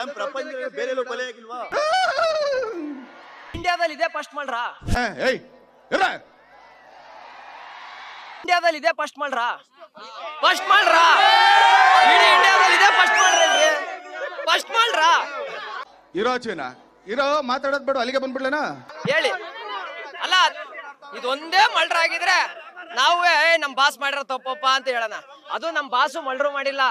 ನಮ್ ಪ್ರಪಂಚದಲ್ಲಿ ಬೇರೆ ಎಲ್ಲೂ ಕೊಲೆ ಆಗಿಲ್ವಾ ಇಂಡಿಯಾದಲ್ಲಿ ಇದೆ ಫಸ್ಟ್ ಮಾಡ್ರಾ? ಇಂಡಿಯಾದಲ್ಲಿ ಇದೆ ಫಸ್ಟ್ ಮಾಡ್ರಾ? ಫಸ್ಟ್ ಮಾಡ್ರಾ? ಇಡೀ ಇಂಡಿಯಾದಲ್ಲಿ ಇದೆ ಫಸ್ಟ್ ಮಾಡ್ರಿ ಫಸ್ಟ್ ಮಾಡ್ರಾ? ಇರೋ ಚೀನಾ ಇರೋ ಮಾತಾಡೋದ್ ಬಿಡು ಅಲ್ಲಿಗೆ ಬಂದ್ಬಿಡ್ಲೇನಾ? ಹೇಳಿ. ಅಲ್ಲ ಇದೊಂದೇ ಮಲ್ಡ್ರ ಆಗಿದ್ರೆ ನಾವೇ "ಏ, ನಮ್ ಬಾಸ್ ಮಾಡಿರೋ ತಪ್ಪಪ್ಪ ಅಂತ ಹೇಳೋಣ. ಅದು ನಮ್ ಬಾಸು ಮಲ್ಡ್ರು ಮಾಡಿಲ್ಲ.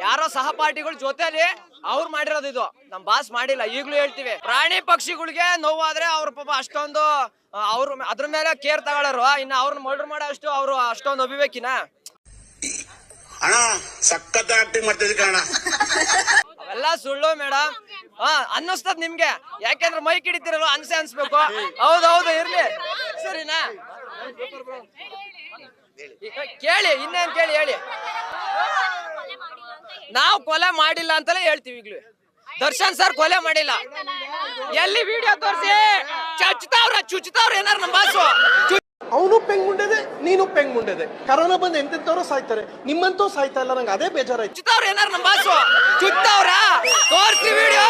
ಯಾರೋ ಸಹಪಾಠಿಗಳ ಜೊತೆಲಿ ಅವ್ರು ಮಾಡಿರೋದು ಇದು. ನಮ್ ಬಾಸ್ ಮಾಡಿಲ್ಲ ಈಗ್ಲೂ ಹೇಳ್ತೀವಿ. ಪ್ರಾಣಿ ಪಕ್ಷಿಗಳಿಗೆ ನೋವಾದ್ರೆ ಅವ್ರ ಪಾಪ ಅಷ್ಟೊಂದು ಅವ್ರ ಅದ್ರ ಮೇಲೆ ಕೇರ್ ತಗೊಳ್ಳೋರು ಇನ್ನು ಅವ್ರನ್ನ ಮರ್ಡರ್ ಮಾಡೋ ಅಷ್ಟು ಅವ್ರು ಅಷ್ಟೊಂದು ಒಬ್ಬಿಬೇಕಿನ ಅಣ್ಣ ಸಖತ್ ಆಕ್ಟಿಂಗ್ ಅವೆಲ್ಲ ಸುಳ್ಳು ಮೇಡಮ್ ಹಾ ಅನ್ನಿಸ್ತದ ನಿಮ್ಗೆ. ಯಾಕೆಂದ್ರೆ ಮೈಕ್ ಹಿಡಿತಿರಲ್ಲ ಅನ್ಸೆ ಅನ್ಸ್ಬೇಕು. ಹೌದೌದು ಇರ್ಲಿ. ಸರಿನಾ? ಕೇಳಿ ಇನ್ನೇನ್ ಕೇಳಿ ಹೇಳಿ. ನಾವು ಕೊಲೆ ಮಾಡಿಲ್ಲ ಅಂತಲೇ ಹೇಳ್ತೀವಿ ಈಗ್ಲೂ. ದರ್ಶನ್ ಸರ್ ಕೊಲೆ ಮಾಡಿಲ್ಲ. ಎಲ್ಲಿ ವಿಡಿಯೋ ತೋರಿಸಿ? ಚುಚ್ತಾವ್ರ ಚುಚ್ತಾವ್ರ ಏನಾರ ನಮ್ಮ ಬಾಸು? ಅವನು ಪೆಂಗ್ ಮುಂಡೆದೆ ನೀನು ಪೆಂಗ್ ಮುಂಡೆದೆ ಕರೋನಾ ಬಂದು ಎಂತೆಂತವ್ರು ಸಾಯ್ತಾರೆ. ನಿಮ್ಮಂತೂ ಸಾಯ್ತಾ ಇಲ್ಲ ನಂಗೆ ಅದೇ ಬೇಜಾರು ಚುಚ್ತಾವ್ರ ಏನಾರ ನಮ್ಮ ಬಾಸು? ಚುಚ್ತಾವ್ರ ತೋರ್ಸಿ ವಿಡಿಯೋ.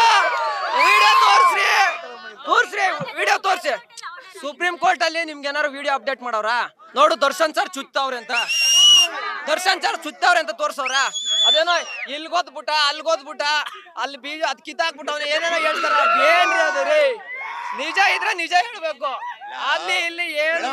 ವಿಡಿಯೋ ತೋರ್ಸ್ರಿ ತೋರ್ಸ್ರಿ ವಿಡಿಯೋ ತೋರ್ಸಿ. ಸುಪ್ರೀಂ ಕೋರ್ಟ್ ಅಲ್ಲಿ ನಿಮ್ಗೆ ಏನಾರು ವಿಡಿಯೋ ಅಪ್ಡೇಟ್ ಮಾಡವ್ರ ನೋಡು ದರ್ಶನ್ ಸರ್ ಚುಚ್ತಾವ್ರೆ ಅಂತ. ದರ್ಶನ್ ಸರ್ ಸುತ್ತವ್ರೆ ಅಂತ ತೋರ್ಸವ್ರ? ಅದೇನೋ ಇಲ್ಲಿ ಗೊತ್ಬಿಟ್ಟ ಅಲ್ಲಿ ಬೀಜ ಅದ್ ಕಿತ್ತಾಕ್ಬಿಟ್ಟವ್ನ ಏನೇನೋ ಹೇಳ್ತಾರ. ಏನ್ರಿ ಅದು ರೀ ನಿಜ ಇದ್ರೆ ನಿಜ ಹೇಳ್ಬೇಕು. ಅಲ್ಲಿ ಇಲ್ಲಿ ಏನು